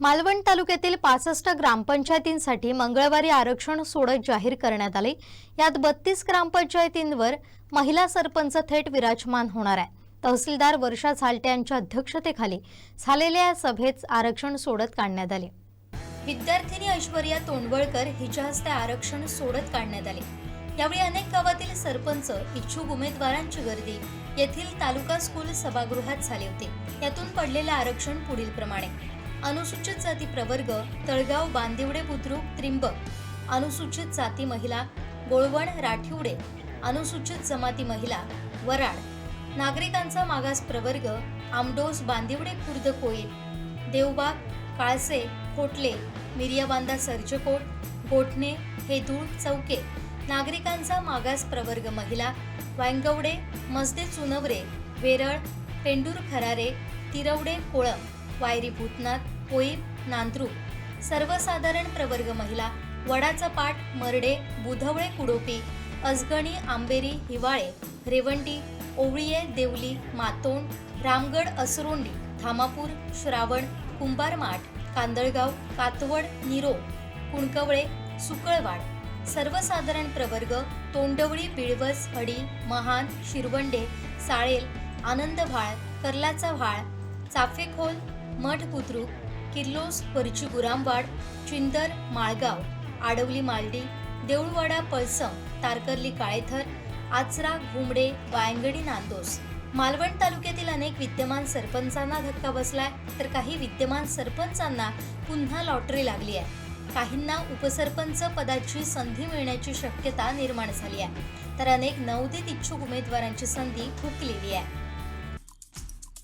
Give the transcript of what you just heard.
मालवण तालुक्यातील पासष्ट ग्रामपंचायतींसाठी मंगळवारी आरक्षण सोडत जाहीर करण्यात आले. यात बत्तीस ग्रामपंचायतींवर महिला सरपंच थेट विराजमान होणार आहे. तहसीलदार वर्षा झालटे यांच्या अध्यक्षतेखाली झालेल्या या सभेत आरक्षण सोडत काढण्यात आले. विद्यार्थिनी ऐश्वर्या तोंडवळकर हिच्या हस्ते आरक्षण सोडत काढण्यात आले. यावेळी अनेक गावातील सरपंच इच्छुक उमेदवारांची गर्दी येथील तालुका स्कूल सभागृहात झाले होते. यातून पडलेले आरक्षण पुढील प्रमाणे अनुसूचित जाती प्रवर्ग तळगाव बांदिवडे बुद्रुक त्रिंबक. अनुसूचित जाती महिला गोळवण राठिवडे. अनुसूचित जमाती महिला वराड. नागरिकांचा मागास प्रवर्ग आमडोस बांदिवडे खुर्द कोईल. देवबाग काळसे कोटले मिरियाबांदा सर्जकोट गोठणे हेदूळ चौके. नागरिकांचा मागास प्रवर्ग महिला वांगवडे मसदे चुनवरे वेरळ पेंडूर खरारे तिरवडे कोळम वायरी भूतनाथ पोईप नांद्रुक सर्वसाधारण प्रवर्ग महिला वडाचा पाट मरडे बुधवळे कुडोपी अजगणी आंबेरी हिवाळे रेवंडी ओवळीये देवली मातोंड रामगड असरोंडी धामापूर श्रावण कुंभारमाठ कांदळगाव कातवड निरो कुणकवळे सुकळवाड सर्वसाधारण प्रवर्ग तोंडवळी बिळवस हडी महान शिरवंडे साळेल आनंदभाळ कर्लाचा भाळ चाफेखोल मठ बुद्रुक किर्लोस परची गुरामवाड चिंदर माळगाव आडवली मालडी देऊळवाडा पळसम तारकर्ली काळेथर आचरा घुमडे वायंगडी नांदोस. मालवण तालुक्यातील अनेक विद्यमान सरपंचांना धक्का बसलाय तर काही विद्यमान सरपंचांना पुन्हा लॉटरी लागली आहे. काहींना उपसरपंच पदाची संधी मिळण्याची शक्यता निर्माण झाली आहे. तर अनेक नवोदित इच्छुक उमेदवारांची संधी हुकलेली आहे.